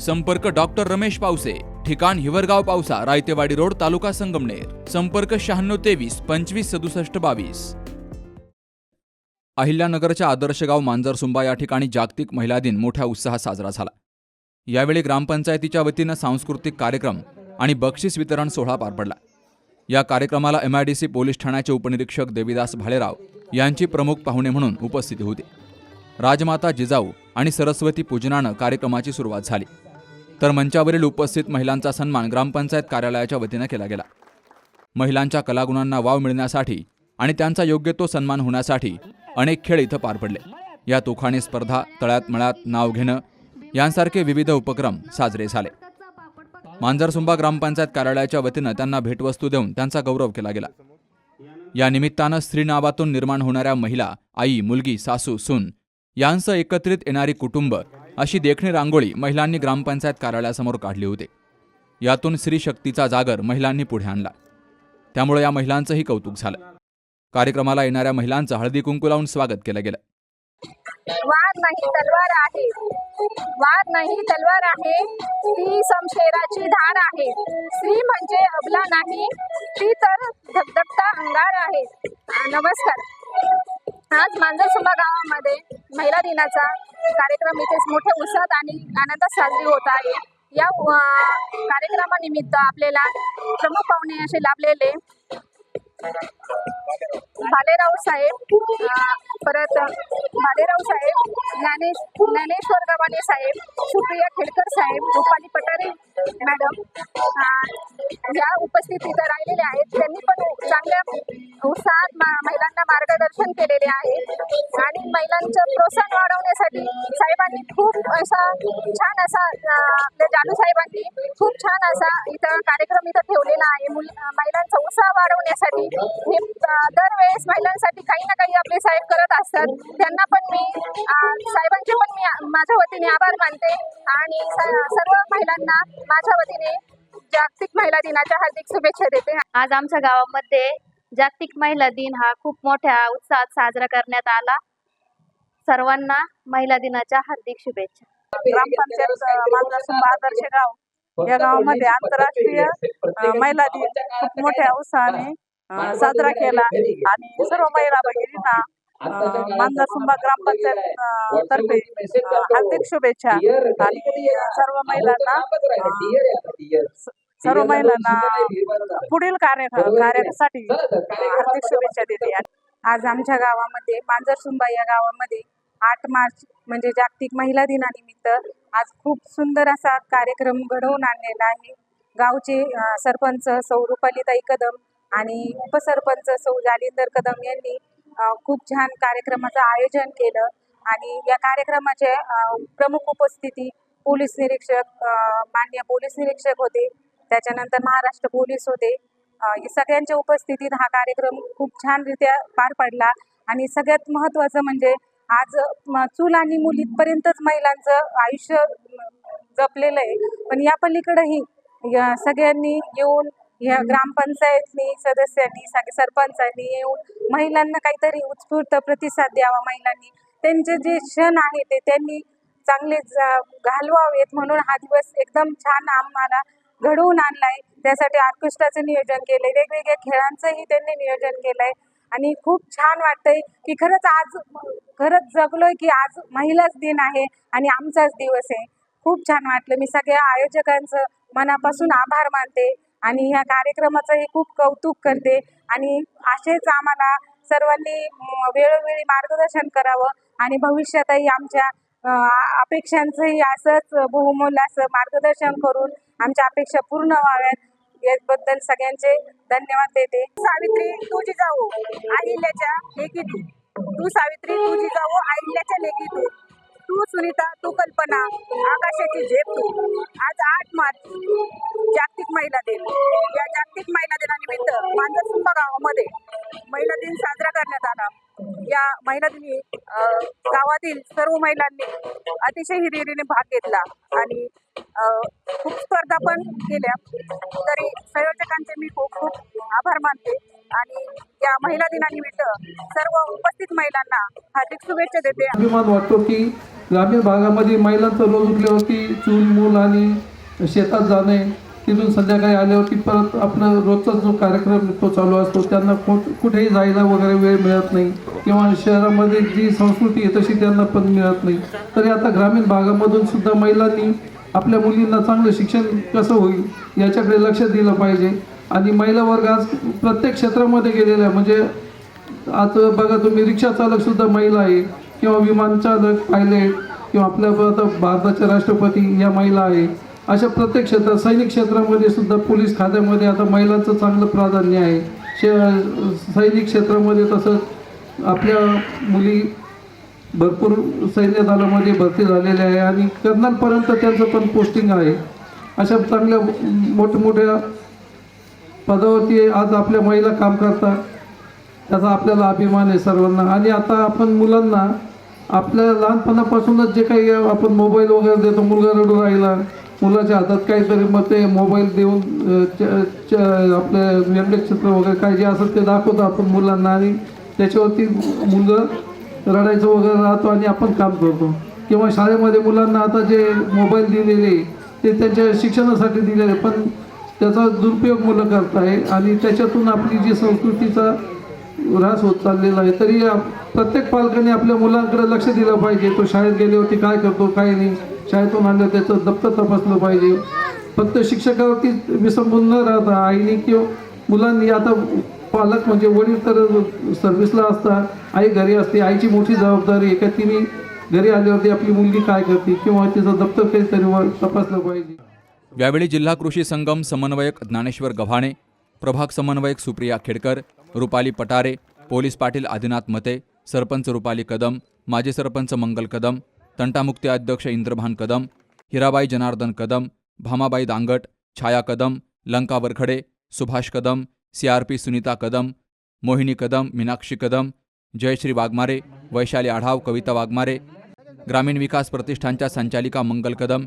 संपर्क डॉक्टर रमेश पावसे ठिकाण हिवरगाव पावसा रायतेवाडी रोड तालुका संगमनेर. संपर्क शहाण्णव तेवीस पंचवीस सदुसष्ट बावीस. अहिल्यानगरच्या आदर्शगाव मांजरसुंबा या ठिकाणी जागतिक महिला दिन मोठ्या उत्साहात साजरा झाला. यावेळी ग्रामपंचायतीच्या वतीनं सांस्कृतिक कार्यक्रम आणि बक्षीस वितरण सोहळा पार पडला. या कार्यक्रमाला M I D C police ठाण्याचे उपनिरीक्षक देविदास भालेराव यांची प्रमुख पाहुणे म्हणून उपस्थिती होती. राजमाता जिजाऊ आणि सरस्वती पूजनानं कार्यक्रमाची सुरुवात झाली. तर मंचावरील उपस्थित महिलांचा सन्मान ग्रामपंचायत कार्यालयाच्या वतीनं केला गेला. महिलांच्या कलागुणांना वाव मिळण्यासाठी आणि त्यांचा योग्य तो सन्मान होण्यासाठी अनेक खेळ इथं पार पडले. यात उखाणी स्पर्धा तळ्यात मळ्यात नाव घेणं यांसारखे विविध उपक्रम साजरे झाले. मांजरसुंबा ग्रामपंचायत कार्यालयाच्या वतीनं त्यांना भेटवस्तू देऊन त्यांचा गौरव केला गेला. या निमित्तानं स्त्री नावातून निर्माण होणाऱ्या महिला आई मुलगी सासू सून यांचं एकत्रित येणारी कुटुंब अशी देखणी रांगोळी महिलांनी ग्रामपंचायत कार्यालयासमोर काढली होती. यातून स्त्री शक्तीचा जागर महिलांनी पुढे आणला. त्यामुळे या महिलांचंही कौतुक झालं. कार्यक्रमाला येणाऱ्या महिलांचं हळदी कुंकू लावून स्वागत केलं गेलं. वाद नाही तलवार आहे. वाद नाही तलवार आहे. ती समशेराची धार आहे. स्त्री म्हणजे अबला नाही ती तर धगधगता अंगार आहे. नमस्कार. आज मांजरसुंबा गावामध्ये महिला दिनाचा कार्यक्रम इथे मोठ्या उत्साहात आणि आनंदात साजरी होत आहे. या कार्यक्रमानिमित्त आपल्याला प्रमुख पाहुणे असे लाभलेले भालेराव साहेब परत भालेराव साहेब ज्ञानेश ज्ञानेश्वर गव्हाणे साहेब सुप्रिया खेडकर साहेब रुपाली पटारे मॅडम या उपस्थित इथं राहिलेल्या आहेत. त्यांनी पण चांगल्या उत्साहात मा- महिलांना मार्गदर्शन केलेले आहे. आणि महिलांचं प्रोत्साहन वाढवण्यासाठी साहेबांनी खूप असा छान असा जानू आपल्या साहेबांनी खूप छान असा इथं कार्यक्रम इथं ठेवलेला आहे. मुल महिलांचा उत्साह वाढवण्यासाठी अ, दरवेळेस महिलांसाठी काही ना काही आपले साहेब करत असतात. त्यांना पण मी साहेबांचे पण मी माझ्या वतीने आभार मानते. आणि सर्व महिलांना माझ्या वतीने जागतिक महिला दिनाच्या हार्दिक शुभेच्छा देते. आज आमच्या गावामध्ये जागतिक महिला दिन हा खूप मोठ्या उत्साहात साजरा करण्यात आला. सर्वांना महिला दिनाच्या हार्दिक शुभेच्छा. ग्रामपंचायत आदर्श गाव या गावामध्ये आंतरराष्ट्रीय महिला दिन खूप मोठ्या उत्साहाने साजरा केला आणि सर्व महिला भगिनींना मांजरसुंबा ग्रामपंचायत तर्फे हार्दिक शुभेच्छा आणि सर्व महिलांना सर्व महिलांना पुढील कार्य कार्यासाठी हार्दिक शुभेच्छा देते आज आमच्या गावामध्ये मांजरसुंबा या गावामध्ये आठ मार्च म्हणजे जागतिक महिला दिनानिमित्त आज खूप सुंदर असा कार्यक्रम घडवून आणलेला आहे. गावचे सरपंच सौ रुपालीताई कदम आणि उपसरपंच सौ जालिंदर कदम यांनी खूप छान कार्यक्रमाचं आयोजन केलं. आणि या कार्यक्रमाचे प्रमुख उपस्थिती पोलीस निरीक्षक मान्य पोलीस निरीक्षक होते. त्याच्यानंतर महाराष्ट्र पोलीस होते. सगळ्यांच्या उपस्थितीत हा कार्यक्रम खूप छानरित्या पार पडला. आणि सगळ्यात महत्त्वाचं म्हणजे आज चूल आणि मुलीपर्यंतच महिलांचं आयुष्य जपलेलं आहे. पण या पलीकडेही सगळ्यांनी येऊन या ग्रामपंचायतनी सदस्यांनी सरपंचांनी येऊन महिलांना काहीतरी उत्स्फूर्त प्रतिसाद द्यावा महिलांनी. त्यांचे जे क्षण आहे ते त्यांनी चांगले ज- घालवावेत म्हणून हा दिवस एकदम छान आम्हाला घडवून आणलाय. त्यासाठी ऑर्केस्ट्राचं नियोजन केलंय. वेगवेगळ्या खेळांचंही त्यांनी नियोजन केलंय. आणि खूप छान वाटतंय की खरंच आज खरंच जगलोय की आज महिलाच दिन आहे आणि आमचाच दिवस आहे. खूप छान वाटलं. मी सगळ्या आयोजकांचं मनापासून आभार मानते. आणि ह्या कार्यक्रमाचंही खूप कौतुक करते. आणि असेच आम्हाला सर्वांनी वेळोवेळी मार्गदर्शन करावं आणि भविष्यातही आमच्या अपेक्षांचंही असंच बहुमूल्य असं मार्गदर्शन करून आमच्या अपेक्षा पूर्ण व्हाव्यात. याबद्दल सगळ्यांचे धन्यवाद देते. सावित्री तुझी जाऊ अहिल्याच्या लेकी तू तू सावित्री तुझी जाऊ अहिल्याच्या लेखी तू तू सुनीता तू कल्पना आकाशाची झेप तू. आज आठ मार्च जागतिक महिला दिन. या जागतिक महिला दिनानिमित्त मांजरसुंबा गावामध्ये महिला दिन साजरा करण्यात आला. या महिला दिनी गावातील सर्व महिलांनी अतिशय हिरिहिरीने भाग घेतला आणि खूप स्पर्धा पण केल्या. तरी संयोजकांचे मी खूप खूप आभार मानते आणि या महिला दिनानिमित्त सर्व उपस्थित महिलांना हार्दिक शुभेच्छा देते अभिमान वाटतो की ग्रामीण भागामध्ये महिलांचं रोज उठल्यावरती चूल मूल आणि शेतात जाणे तिथून संध्याकाळी आल्यावरती परत आपला रोजचा जो कार्यक्रम तो चालू असतो त्यांना कोण कुठेही जायला वगैरे वेळ मिळत नाही. किंवा शहरामध्ये जी संस्कृती आहे तशी त्यांना पण मिळत नाही. तरी आता ग्रामीण भागामधून सुद्धा महिलांनी आपल्या मुलींना चांगलं शिक्षण कसं होईल याच्याकडे लक्ष दिलं पाहिजे. आणि महिला वर्ग आज प्रत्येक क्षेत्रामध्ये गेलेला आहे. म्हणजे आज बघा तुम्ही रिक्षा चालकसुद्धा महिला आहे किंवा विमान चालक पायलट किंवा आपल्या आता भारताच्या राष्ट्रपती या महिला आहे. अशा प्रत्येक क्षेत्रात सैनिक क्षेत्रामध्ये सुद्धा पोलीस खात्यामध्ये आता महिलांचं चांगलं प्राधान्य आहे. शे सैनिक क्षेत्रामध्ये तसंच आपल्या मुली भरपूर सैन्य दलामध्ये भरती झालेल्या आहे आणि कर्नलपर्यंत त्यांचं पण पोस्टिंग आहे. अशा चांगल्या मोठमोठ्या पदावरती आज आपल्या महिला काम करतात त्याचा आपल्याला अभिमान आहे सर्वांना. आणि आता आपण मुलांना आपल्या लहानपणापासूनच जे काही आपण मोबाईल वगैरे देतो मुलगा रडू राहिला मुलाच्या हातात काहीतरी मग ते मोबाईल देऊन अ, च- आपलं व्यंगचित्र वगैरे काय जे असं ते दाखवतो आपण मुलांना. आणि त्याच्यावरती मुलगा रडायचं वगैरे राहतो आणि आपण काम करतो. किंवा शाळेमध्ये मुलांना आता जे मोबाईल दिलेले ते त्यांच्या शिक्षणासाठी दिलेले पण त्याचा दुरुपयोग मुलं करत आहे आणि त्याच्यातून आपली जी संस्कृतीचा ऱ्हास होत चाललेला आहे तरी प्रत्येक पालकाने आपल्या मुलांकडे लक्ष दिलं पाहिजे. तो शाळेत गेल्यावरती काय करतो काय नाही. शाळेतून आणलं त्याचं दप्तर तपासलं पाहिजे. फक्त शिक्षकावरती विसंबून न राहता आईने किंवा मुलांनी आता पालक म्हणजे वडील तर सर्व्हिसला असता आई घरी असते आईची मोठी जबाबदारी आहे का तिने घरी आल्यावरती आपली मुलगी काय करते किंवा तिचं दप्तर काहीतरी तपासलं पाहिजे. यावेळी जिल्हा कृषी संगम समन्वयक ज्ञानेश्वर गव्हाणे प्रभाग समन्वयक सुप्रिया खेडकर रुपाली पटारे पोलीस पाटील आदिनाथ मते सरपंच रुपाली कदम माजी सरपंच मंगल कदम तंटामुक्ती अध्यक्ष इंद्रभान कदम हिराबाई जनार्दन कदम भामाबाई दांगट छाया कदम लंका वरखडे सुभाष कदम सीआरपी सुनीता कदम मोहिनी कदम मीनाक्षी कदम जयश्री वाघमारे वैशाली आढाव कविता वाघमारे ग्रामीण विकास प्रतिष्ठानच्या संचालिका मंगल कदम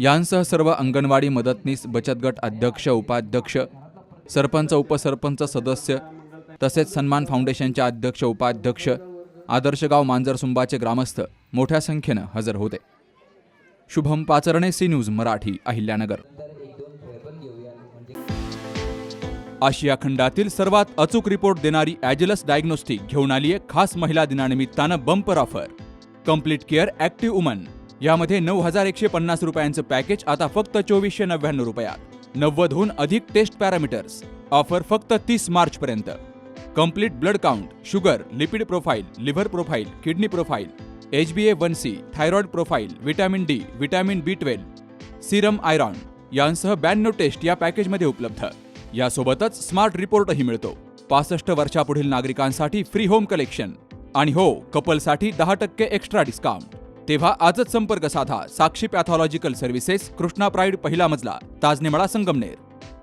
यांसह सर्व अंगणवाडी मदतनीस बचत गट अध्यक्ष उपाध्यक्ष सरपंच उपसरपंच सदस्य तसेच सन्मान फाउंडेशनच्या अध्यक्ष उपाध्यक्ष आदर्शगाव मांजरसुंबाचे ग्रामस्थ मोठ्या संख्येनं हजर होते. Shubham Pacharne C news Marathi Ahilyanagar. आशिया खंडातील सर्वात अचूक रिपोर्ट देणारी ॲजलस डायग्नोस्टिक घेऊन आली आहे खास महिला दिनानिमित्तानं bumper offer. Complete care active woman. यामध्ये नऊ हजार एकशे पन्नास रुपयांचं पॅकेज आता फक्त चोवीसशे नव्याण्णव रुपयात. नव्वदहून अधिक टेस्ट पॅरामीटर्स. ऑफर फक्त तीस मार्च पर्यंत complete blood count sugar lipid profile liver profile kidney profile H B A one C thyroid profile vitamin D vitamin B twelve serum iron यांसह ब्याण्णव टेस्ट या पॅकेजमध्ये उपलब्ध. यासोबतच स्मार्ट रिपोर्टही मिळतो. पासष्ट वर्षापुढील नागरिकांसाठी फ्री होम कलेक्शन. आणि हो कपलसाठी दहा टक्के एक्स्ट्रा डिस्काउंट. तेव्हा आजच संपर्क साधा Sakshi pathological services Krishna pride पहिला मजला ताजनेमळा संगमनेर.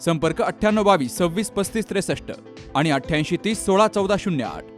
संपर्क अठ्ठ्याण्णव बावीस सव्वीस पस्तीस त्रेसष्ट आणि अठ्ठ्याऐंशी तीस सोळा चौदा शून्य आठ.